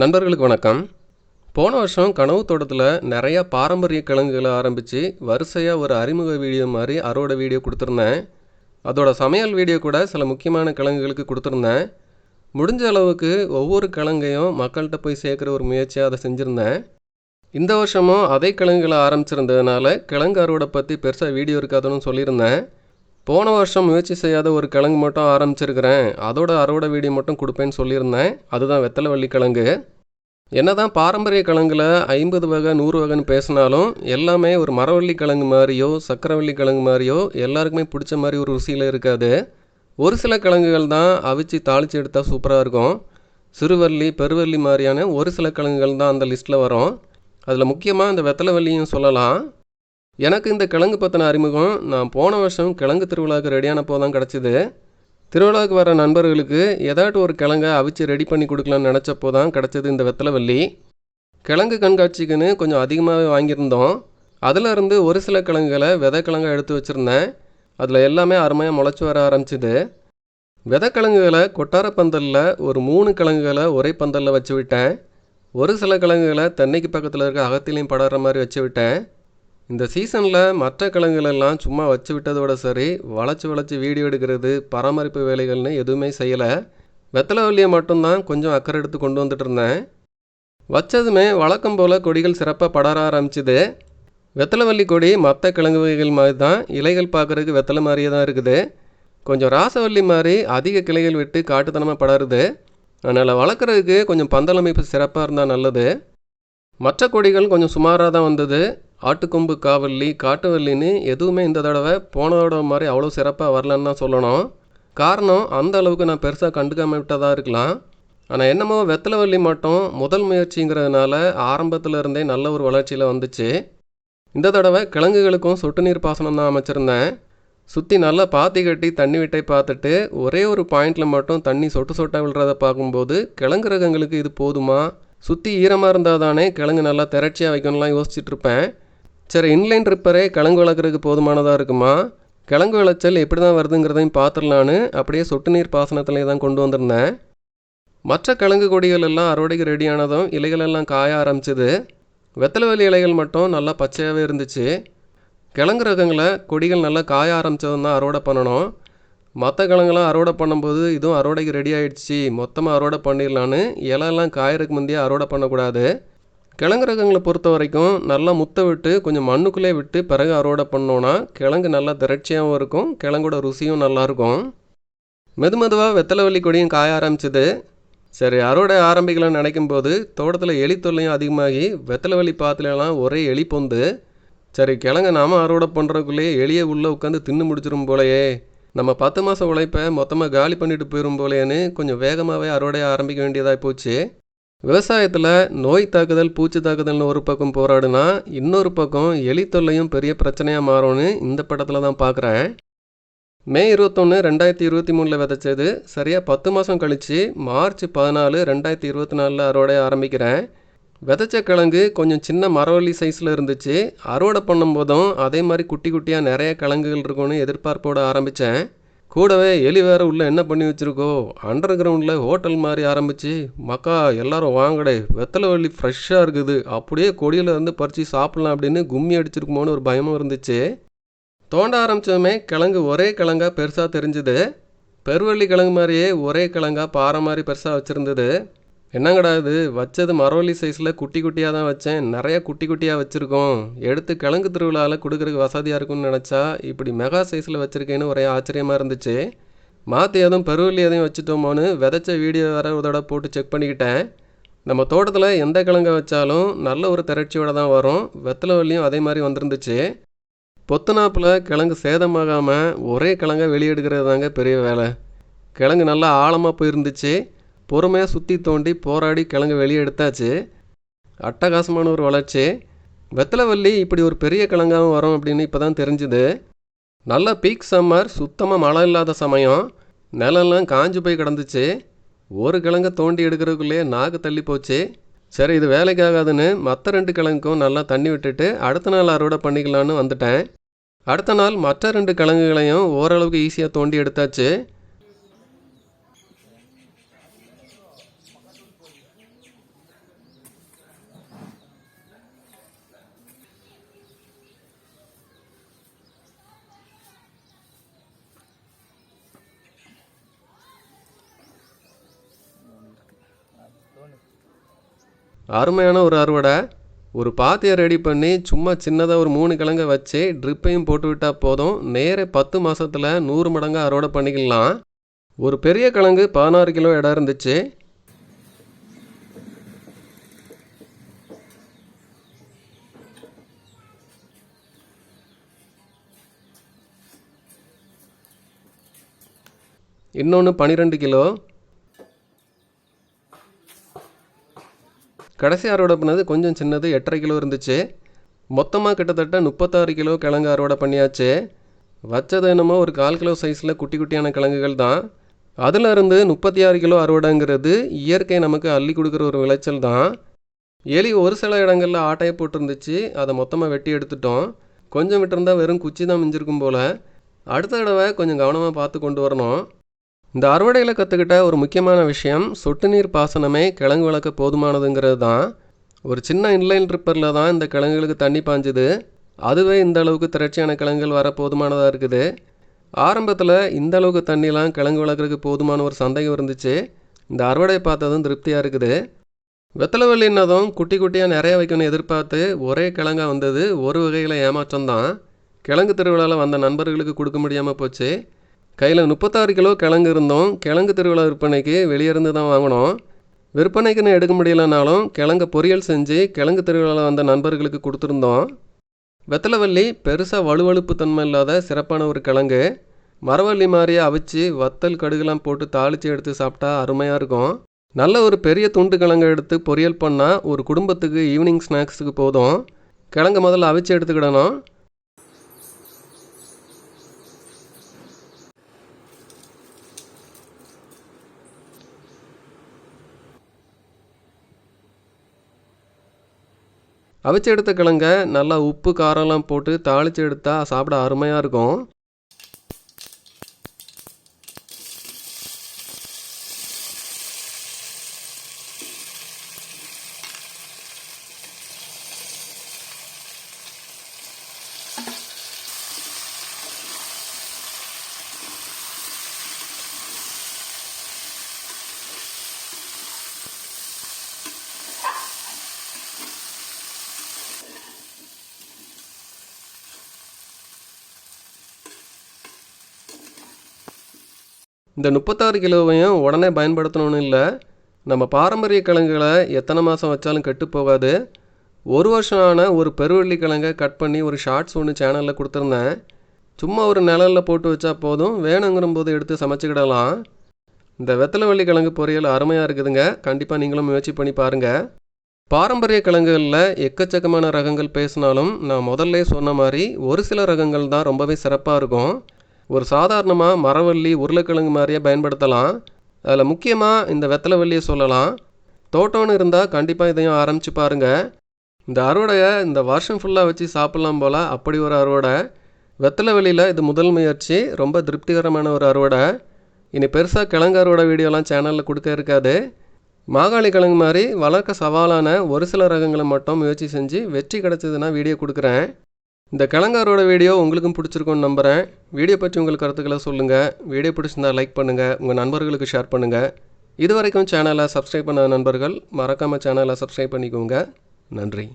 நண்பர்களுக்கு வணக்கம். போன வருஷம் கனவு தோட்டத்தில் நிறையா பாரம்பரிய கிழங்குகளை ஆரம்பித்து வரிசையாக ஒரு அறிமுக வீடியோ மாதிரி அறுவடை வீடியோ கொடுத்துருந்தேன். அதோட சமையல் வீடியோ கூட சில முக்கியமான கிழங்குகளுக்கு கொடுத்துருந்தேன். முடிஞ்ச அளவுக்கு ஒவ்வொரு கிழங்கையும் மக்கள்கிட்ட போய் சேர்க்குற ஒரு முயற்சியாக அதை செஞ்சுருந்தேன். இந்த வருஷமும் அதே கிழங்குகளை ஆரம்பிச்சிருந்ததுனால கிழங்கு அறுவடை பற்றி பெருசாக வீடியோ இருக்காதுன்னு சொல்லியிருந்தேன். போன வருஷம் முயற்சி செய்யாத ஒரு கிழங்கு மட்டும் ஆரம்பிச்சிருக்கிறேன். அதோட அறுவடை வீடியோ மட்டும் கொடுப்பேன்னு சொல்லியிருந்தேன். அதுதான் வெத்தலை வள்ளி கிழங்கு. என்னதான் பாரம்பரிய கிழங்குல ஐம்பது வகை நூறு வகைன்னு பேசினாலும் எல்லாமே ஒரு மரவள்ளி கிழங்கு மாதிரியோ சக்கரவள்ளி கிழங்கு மாதிரியோ எல்லாருக்குமே பிடிச்ச மாதிரி ஒரு ருசியில் இருக்காது. ஒரு சில கிழங்குகள் தான் அவிச்சு தாளித்து எடுத்தால் சூப்பராக இருக்கும். சிறுவள்ளி பெருவள்ளி மாதிரியான ஒரு சில கிழங்குகள் தான் அந்த லிஸ்ட்டில் வரும். அதில் முக்கியமாக இந்த வெத்தலை வள்ளியும் சொல்லலாம். எனக்கு இந்த கிழங்கு பற்றின அறிமுகம். நான் போன வருஷம் கிழங்கு திருவிழாவுக்கு ரெடியானப்போ தான் கிடச்சிது. திருவிழாவுக்கு வர நண்பர்களுக்கு ஏதாட்டு ஒரு கிழங்கை அவிச்சு ரெடி பண்ணி கொடுக்கலான்னு நினச்சப்போ தான் கிடச்சது இந்த வெத்தலைவள்ளி கிழங்கு கண்காட்சிக்குன்னு கொஞ்சம் அதிகமாகவே வாங்கியிருந்தோம். அதிலிருந்து ஒரு சில கிழங்குகளை விதை எடுத்து வச்சுருந்தேன். அதில் எல்லாமே அருமையாக முளைச்சி வர ஆரம்பிச்சுது. விதைக்கிழங்குகளை கொட்டார பந்தலில் ஒரு மூணு கிழங்குகளை ஒரே பந்தலில் வச்சு விட்டேன். ஒரு சில கிழங்குகளை தென்னைக்கு பக்கத்தில் இருக்க அகத்திலையும் படற மாதிரி வச்சு விட்டேன். இந்த சீசனில் மற்ற கிழங்குகளெல்லாம் சும்மா வச்சு விட்டதோட சரி வளைச்சி வளைச்சி வீடியோ எடுக்கிறது பராமரிப்பு வேலைகள்னு எதுவுமே செய்யலை. வெத்தலைவல்லியை மட்டும்தான் கொஞ்சம் அக்கறை எடுத்து கொண்டு வந்துட்டு இருந்தேன். வச்சதுமே வழக்கம் போல் கொடிகள் சிறப்பாக படர ஆரம்பிச்சுது. வெத்தலைவல்லி கொடி மற்ற கிழங்கு வகைகள் மாதிரி தான் இலைகள் பார்க்குறதுக்கு வெத்தலை மாதிரியே தான் இருக்குது. கொஞ்சம் ராசவல்லி மாதிரி அதிக கிளைகள் விட்டு காட்டுத்தனமாக படருது. அதனால் வளர்க்குறதுக்கு கொஞ்சம் பந்தல் அமைப்பு சிறப்பாக இருந்தால் நல்லது. மற்ற கொடிகள் கொஞ்சம் சுமாராக தான் வந்தது. ஆட்டுக்கொம்பு காவல்லி காட்டுவல்லின்னு எதுவுமே இந்த தடவை போன தடவை மாதிரி அவ்வளோ சிறப்பாக வரலன்னு தான் சொல்லணும். காரணம் அந்த அளவுக்கு நான் பெருசாக கண்டுக்காம விட்டதாக இருக்கலாம். ஆனால் என்னமோ வெத்தலைவல்லி மட்டும் முதல் முயற்சிங்கிறதுனால ஆரம்பத்தில் இருந்தே நல்ல ஒரு வளர்ச்சியில் வந்துச்சு. இந்த தடவை கிழங்குகளுக்கும் சொட்டு நீர் பாசனம் தான் அமைச்சிருந்தேன். சுற்றி நல்லா பாத்தி கட்டி தண்ணி விட்டை பார்த்துட்டு ஒரே ஒரு பாயிண்டில் மட்டும் தண்ணி சொட்டு சொட்டாக விழுறத பார்க்கும்போது கிழங்கு ரகங்களுக்கு இது போதுமா? சுற்றி ஈரமாக இருந்தால் தானே கிழங்கு நல்லா திரட்சியாக வைக்கணும்லாம் யோசிச்சுட்ருப்பேன் சரி இன்லைன் ரிப்பரே கிழங்கு வளர்க்குறதுக்கு போதுமானதாக இருக்குமா? கிழங்கு விளைச்சல் எப்படி தான் வருதுங்கிறதையும் பார்த்துடலான்னு அப்படியே சொட்டு நீர் பாசனத்திலே தான் கொண்டு வந்திருந்தேன். மற்ற கிழங்கு கொடிகள் எல்லாம் அறுவடைக்கு ரெடியானதும் இலைகள் எல்லாம் காய ஆரம்பிச்சுது. வெத்தலைவெளி இலைகள் மட்டும் நல்லா பச்சையாகவே இருந்துச்சு. கிழங்கு ரகங்களை கொடிகள் நல்லா காய ஆரம்பித்ததும் தான் அறுவடை பண்ணணும். மற்ற கிழங்குலாம் அறுவடை பண்ணும்போது இதுவும் அறுவடைக்கு ரெடி ஆகிடுச்சி மொத்தமாக அறுவடை பண்ணிடலான்னு இலையெல்லாம் காயறதுக்கு முந்தைய அறுவடை பண்ணக்கூடாது. கிழங்கு ரகங்களை பொறுத்த வரைக்கும் நல்லா முத்த விட்டு கொஞ்சம் மண்ணுக்குள்ளே விட்டு பிறகு அறுவடை பண்ணோன்னா கிழங்கு நல்லா திரட்சியாகவும் இருக்கும் கிழங்கோட ருசியும் நல்லாயிருக்கும் மெது மெதுவாக வெத்தலைவல்லி கொடியும் காய ஆரம்பிச்சுது. சரி அறுவடை ஆரம்பிக்கலாம்னு நினைக்கும் போது தோட்டத்தில் எலி தொல்லையும் அதிகமாகி வெத்தலைவல்லி பாத்துலலாம் ஒரே எலி பொந்து. சரி கிழங்க நாம அறுவடை பண்ணுறதுக்குள்ளேயே எலியை உள்ளே உட்காந்து தின்னு முடிச்சிரும் போலையே. நம்ம பத்து மாதம் உழைப்பை மொத்தமாக காலி பண்ணிட்டு போயிடும் போலேன்னு கொஞ்சம் வேகமாகவே அறுவடையை ஆரம்பிக்க வேண்டியதாக போச்சு. விவசாயத்தில் நோய் தாக்குதல் பூச்சி தாக்குதல்னு ஒரு பக்கம் போராடுனா இன்னொரு பக்கம் எலி தொல்லையும் பெரிய பிரச்சனையாக மாறும்னு இந்த படத்தில் தான் பார்க்குறேன் மே இருபத்தொன்று ரெண்டாயிரத்தி இருபத்தி மூணில் விதைச்சது. சரியாக பத்து மாதம் கழித்து மார்ச் பதினாலு ரெண்டாயிரத்தி இருபத்தி நாலில் அறுவடை ஆரம்பிக்கிறேன். விதைச்ச கிழங்கு கொஞ்சம் சின்ன மரவள்ளி சைஸில் இருந்துச்சு. அறுவடை பண்ணும்போதும் அதே மாதிரி குட்டி குட்டியாக நிறைய கிழங்குகள் இருக்கும்னு எதிர்பார்ப்போட ஆரம்பித்தேன் கூடவே எலி வேற உள்ள என்ன பண்ணி வச்சிருக்கோ? அண்டர் கிரவுண்டில் ஹோட்டல் மாதிரி ஆரம்பிச்சு மக்கா எல்லாரும் வாங்கடே வெத்தலை வள்ளி ஃப்ரெஷ்ஷாக இருக்குது. அப்படியே கொடியில் இருந்து பறித்து சாப்பிட்லாம் அப்படின்னு கும்மி அடிச்சிருக்குமோன்னு ஒரு பயமும் இருந்துச்சு. தோண்ட ஆரம்பித்ததுமே கிழங்கு ஒரே கிழங்கா பெருசாக தெரிஞ்சுது. பெருவள்ளி கிழங்கு மாதிரியே ஒரே கிழங்கா பாறை மாதிரி பெருசாக வச்சுருந்தது. என்னங்கடா இது? வச்சது மரவள்ளி சைஸில் குட்டி குட்டியாக தான் வச்சேன். நிறைய குட்டி குட்டியாக வச்சுருக்கோம். எடுத்து கிழங்கு திருவிழாவில் கொடுக்குறதுக்கு வசதியாக இருக்கும்னு நினச்சா இப்படி மெகா சைஸில் வச்சுருக்கேன்னு ஒரே ஆச்சரியமாக இருந்துச்சு. மாற்றி எதுவும் பெருவள்ளி எதையும் வச்சுட்டோமோன்னு விதைச்ச வீடியோ வேறு ஒரு தடவை போட்டு செக் பண்ணிக்கிட்டேன். நம்ம தோட்டத்தில் எந்த கிழங்கை வச்சாலும் நல்ல ஒரு திரட்சியோடு தான் வரும். வெத்தலை வள்ளியும் அதே மாதிரி வந்திருந்துச்சு. பொத்தனாப்பில் கிழங்கு சேதமாகாமல் ஒரே கிழங்க வெளியெடுக்கிறது தாங்க பெரிய வேலை. கிழங்கு நல்லா ஆழமாக போயிருந்துச்சு. பொறுமையாக சுற்றி தோண்டி போராடி கிழங்கு வெளியே எடுத்தாச்சு. அட்டகாசமான ஒரு வளர்ச்சி. வெத்தலைவல்லி இப்படி ஒரு பெரிய கிழங்காகவும் வரும் அப்படின்னு இப்போ தான் தெரிஞ்சுது. நல்ல பீக் சம்மர் சுத்தமாக மழை இல்லாத சமயம். நிலம்லாம் காஞ்சு போய் கிடந்துச்சு. ஒரு கிழங்கை தோண்டி எடுக்கிறதுக்குள்ளேயே நாக்கு தள்ளி போச்சு. சரி இது வேலைக்காகாதுன்னு மற்ற ரெண்டு கிழங்குக்கும் நல்லா தண்ணி விட்டுட்டு அடுத்த நாள் அறுவடை பண்ணிக்கலான்னு வந்துட்டேன். அடுத்த நாள் மற்ற ரெண்டு கிழங்குகளையும் ஓரளவுக்கு ஈஸியாக தோண்டி எடுத்தாச்சு. அருமையான ஒரு அறுவடை. ஒரு பாத்தியை ரெடி பண்ணி சும்மா சின்னதாக ஒரு மூணு கிழங்க வச்சு ட்ரிப்பையும் போட்டு விட்டால் போதும். நேரே பத்து மாதத்தில் நூறு மடங்காக அறுவடை பண்ணிக்கலாம். ஒரு பெரிய கிழங்கு பதினாறு கிலோ இடம் இருந்துச்சு. இன்னொன்று பன்னிரெண்டு கிலோ. கடைசி அறுவடை பண்ணது கொஞ்சம் சின்னது எட்டரை கிலோ இருந்துச்சு. மொத்தமாக கிட்டத்தட்ட முப்பத்தாறு கிலோ கிழங்கு அறுவடை பண்ணியாச்சு. வச்சது என்னமோ ஒரு கால் கிலோ சைஸில் குட்டி குட்டியான கிழங்குகள் தான். அதிலிருந்து முப்பத்தி ஆறு கிலோ அறுவடைங்கிறது இயற்கை நமக்கு அள்ளி கொடுக்குற ஒரு விளைச்சல் தான். எலி ஒரு சில இடங்களில் ஆட்டையை போட்டிருந்துச்சு. அதை மொத்தமாக வெட்டி எடுத்துட்டோம். கொஞ்சம் விட்டிருந்தா வெறும் குச்சி தான் மிஞ்சிருக்கும் போல். அடுத்த தடவை கொஞ்சம் கவனமாக பார்த்து கொண்டு வரணும். இந்த அறுவடையில் கற்றுக்கிட்ட ஒரு முக்கியமான விஷயம் சொட்டு நீர் பாசனமே கிழங்கு வளர்க்க போதுமானதுங்கிறது தான். ஒரு சின்ன இன்லைன் ட்ரிப்பரில் தான் இந்த கிழங்குகளுக்கு தண்ணி பாஞ்சுது. அதுவே இந்த அளவுக்கு திரட்சியான கிழங்குகள் வர போதுமானதாக இருக்குது. ஆரம்பத்தில் இந்த அளவுக்கு தண்ணிலாம் கிழங்கு வளர்க்குறதுக்கு போதுமான ஒரு சந்தேகம் இருந்துச்சு. இந்த அறுவடை பார்த்ததும் திருப்தியாக இருக்குது. வெத்தலைவள்ளின்னதும் குட்டி குட்டியாக நிறைய வைக்கணும்னு எதிர்பார்த்து ஒரே கிழங்காக வந்தது. ஒரு வகையில் ஏமாற்றம் தான். கிழங்கு திருவிழாவில் வந்த நண்பர்களுக்கு கொடுக்க முடியாமல் போச்சு. கையில் முப்பத்தாறு கிலோ கிழங்கு இருந்தோம். கிழங்கு திருவிழா விற்பனைக்கு வெளியே இருந்து தான் வாங்கினோம். விற்பனைக்குன்னு எடுக்க முடியலனாலும் கிழங்க பொரியல் செஞ்சு கிழங்கு திருவிழாவில் வந்த நண்பர்களுக்கு கொடுத்துருந்தோம். வெத்தலைவள்ளி பெருசாக வலுவழுப்பு தன்மை இல்லாத சிறப்பான ஒரு கிழங்கு. மரவள்ளி மாதிரியே அவிச்சு வத்தல் கடுகுலாம் போட்டு தாளித்து எடுத்து சாப்பிட்டா அருமையாக இருக்கும். நல்ல ஒரு பெரிய துண்டு கிழங்கு எடுத்து பொரியல் பண்ணால் ஒரு குடும்பத்துக்கு ஈவினிங் ஸ்நாக்ஸுக்கு போதும். கிழங்கு முதல்ல அவிச்சு எடுத்துக்கிடணும். அவிச்சு எடுத்த கிழங்க நல்லா உப்பு காரம்லாம் போட்டு தாளித்து எடுத்தால் சாப்பிட அருமையாக இருக்கும். இந்த முப்பத்தாறு கிலோவையும் உடனே பயன்படுத்தணும்னு இல்லை. நம்ம பாரம்பரிய கிழங்குகளை எத்தனை மாதம் வச்சாலும் கெட்டு போகாது. ஒரு வருஷம் ஆன ஒரு பெருவள்ளி கிழங்கை கட் பண்ணி ஒரு ஷார்ட்ஸ் ஒன்று சேனலில் கொடுத்துருந்தேன். சும்மா ஒரு நிழலில் போட்டு வச்சா போதும். வேணுங்கிற போது எடுத்து சமைச்சிக்கிடலாம். இந்த வெத்தலைவள்ளி கிழங்கு பொரியல் அருமையாக இருக்குதுங்க. கண்டிப்பாக நீங்களும் முயற்சி பண்ணி பாருங்கள் பாரம்பரிய கிழங்குகளில் எக்கச்சக்கமான ரகங்கள் பேசினாலும் நான் முதல்ல சொன்ன மாதிரி ஒரு சில ரகங்கள் தான் ரொம்பவே சிறப்பாக இருக்கும். ஒரு சாதாரணமாக மரவள்ளி உருளைக்கிழங்கு மாதிரியே பயன்படுத்தலாம். அதில் முக்கியமாக இந்த வெத்தலைவள்ளியை சொல்லலாம். தோட்டம்னு இருந்தால் கண்டிப்பாக இதையும் ஆரம்பித்து பாருங்கள் இந்த அறுவடையை இந்த வருஷம் ஃபுல்லாக வச்சு சாப்பிட்லாம் போல் அப்படி ஒரு அறுவடை. வெத்தலை வெளியில் இது முதல் முயற்சி. ரொம்ப திருப்திகரமான ஒரு அறுவடை. இனி பெருசாக கிழங்கு அறுவடை வீடியோலாம் சேனலில் கொடுக்க இருக்காது. மாகாளி கிழங்கு மாதிரி வளர்க்க சவாலான ஒரு சில ரகங்களை மட்டும் முயற்சி செஞ்சு வெற்றி கிடச்சதுன்னா வீடியோ கொடுக்குறேன். இந்த கலங்காரோட வீடியோ உங்களுக்கும் பிடிச்சிருக்கும்னு நம்புகிறேன் வீடியோ பற்றி உங்கள் கருத்துக்களை சொல்லுங்கள் வீடியோ பிடிச்சிருந்தா லைக் பண்ணுங்கள் உங்கள் நண்பர்களுக்கு ஷேர் பண்ணுங்கள் இது வரைக்கும் சேனலை சப்ஸ்கிரைப் பண்ண நண்பர்கள் மறக்காமல் சேனலை சப்ஸ்கிரைப் பண்ணிக்கோங்க. நன்றி.